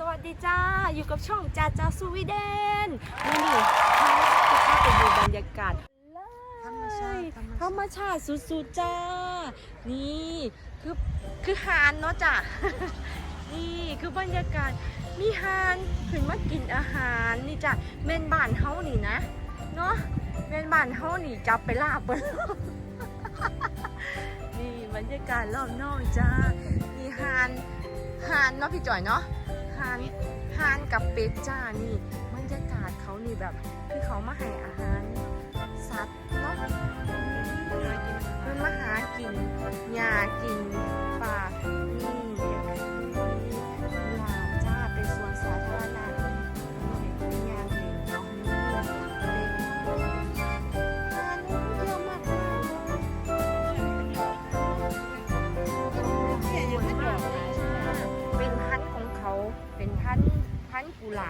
สวัสดีจ้า อยู่กับช่องจ้าจ้าสวีเดนนี่นี่พาไปดูบรรยากาศธรรมชาติธรรมชาติสุดๆจ้า นี่คือคือหานเนาะจ้ะนี่คือบรรยากาศมีหานขึ้นมากินอาหารนี่จ้ะเมนบ้านเฮานี่นะเนาะเมนบ้านเฮานี่จับไปลาบเบิ่งนี่บรรยากาศรอบนอกจ้ามีหานหานเนาะพี่จ่อยเนาะหานหานกับเป็ดจ้านี่บรรยากาศเขานี่แบบ คือเขามาให้อาหาร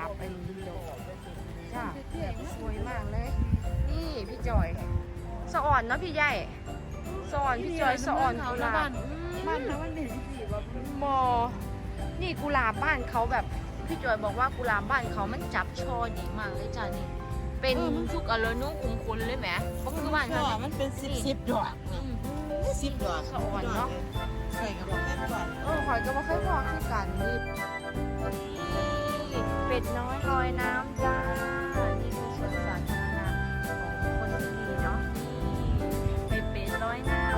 าบเป็นดอกจ้าสวยมากเลย นี่พี่จอยสะอ่อนเนาะพี่ใหญ่สะอ่อนพี่จอยสะอ่อนกุหลาบบ้านเขามันเป็นสีแบบมอ นี่กุหลาบบ้านเขาแบบพี่จอยบอกว่ากุหลาบบ้านเขามันจับช่อดีมากเลยจ้านี่ เป็นทุกอารมณ์นุ่งคุมคนเลยแหมเพราะคือบ้านก็เขามันเป็นสิบสิบดอกอืมสิบดอกสะอ่อนเนาะใส่กระบอกแค่ก่อนเออข่อยก็มาเคยพอคือกันนี่นี่เป็ ดน้อยลอยน้ำจ้า นี่คือสวนสาธารณะของคนที่นี่เนาะนี่เป็ดน้อยน้ำ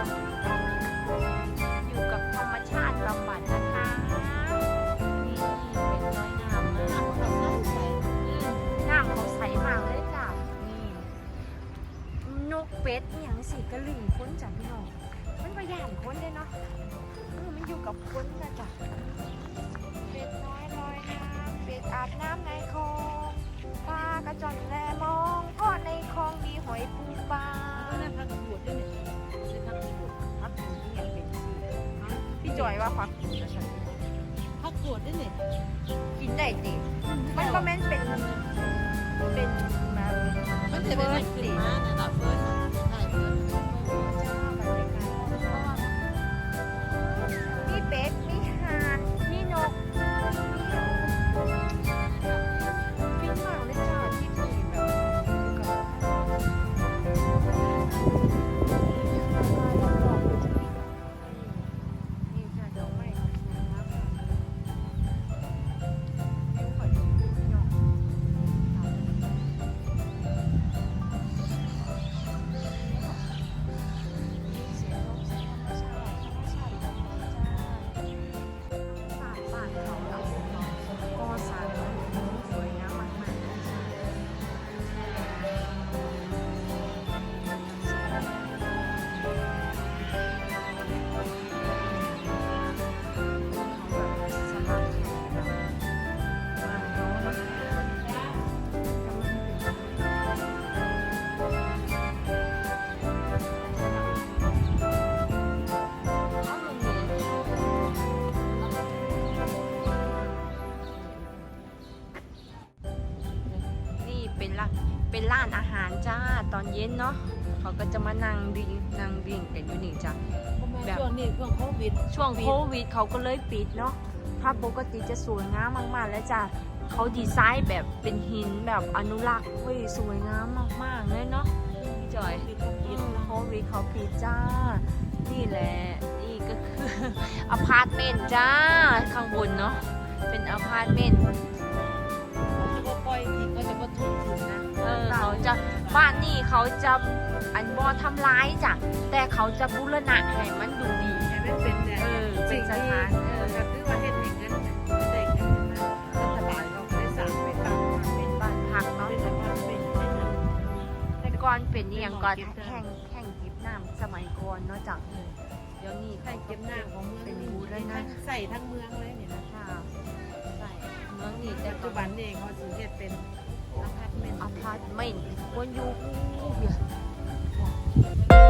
อยู่กับธรรมชาติบำบัดนะคะนี่เป็ดน้อยน้ำมากเขาใส่ใส่อืมน้ำเขาใสมากเลยจ้ะนี่นกเป็ดอย่างสีกระลิ่งค้นจ้ะพี่น้องมันประหยัดคนเลยเนาะมันอยู่กับคนนะจ๊ะเป็ดน้อย ลอยน้ำเป็ดอาบน้ำในคลองปลากระจอนแลมองทอในคลองมีหอยปูปลาก็ได้พักบวชด้วยเนี่ยได้พักบวชพักอยู่ที่ยังเป็นสีพี่จอยว่าพักอยู่นะฉันพักบวชด้วยเนี่ยกินได้ดิมันก็แม่นเป็นเป็นมามันจะเป็น เป็นร้านอาหารจ้าตอนเย็นเนาะเขาก็จะมานั่งดื่มนั่งดื่มกันอยู่นี่จ้ะช่วงนี้ช่วงโควิดช่วงโควิดเขาก็เลยปิดเนาะถ้าปกติจะสวยงามมากๆ แล้วจ้ะเขาดีไซน์แบบเป็นหินแบบอนุรักษ์เว้ยสวยงามมากๆเลยเนาะพี่จอยปิดเขาปิอืดมโควิดเขาปิดจ้า นี่แหละนี่ก็คืออพาร์ตเมนต์จ้าข้างบนเนาะเป็นอพาร์ตเมนต์เขาจะก็ปล่อยทีก็จะก็ทุบถึงนะเออเขาจะ บ้านนี่เขาจะอันบอทำร้ายจ้ะแต่เขาจะบูรณะให้มันดูดีให้มันเป็นเออเป็นสถานเออก็คือว่าเฮ็ดให้เงินได้เงินมารัฐบาลเขาได้สั่งไปตั้งมเป็นบ้านพักเนาะเป็นแต่ว่าเนเป็นแต่ย่างก่อนแข่งแข่งกิบน้ำสมัยก่อนเนาะจ้ะเดี๋ยวนี้ใส่เก็บหน้าของเมืองเป็นบูเลยนะใส่ทั้งเมืองเลยเนี่ยนะค่ะใช่เมืองนี่แต่ปัจจุบันเองเขาสิเฮ็ดเป็น อพาร์ตเมนต์อพาร์ตเมนต์บนยู่ที่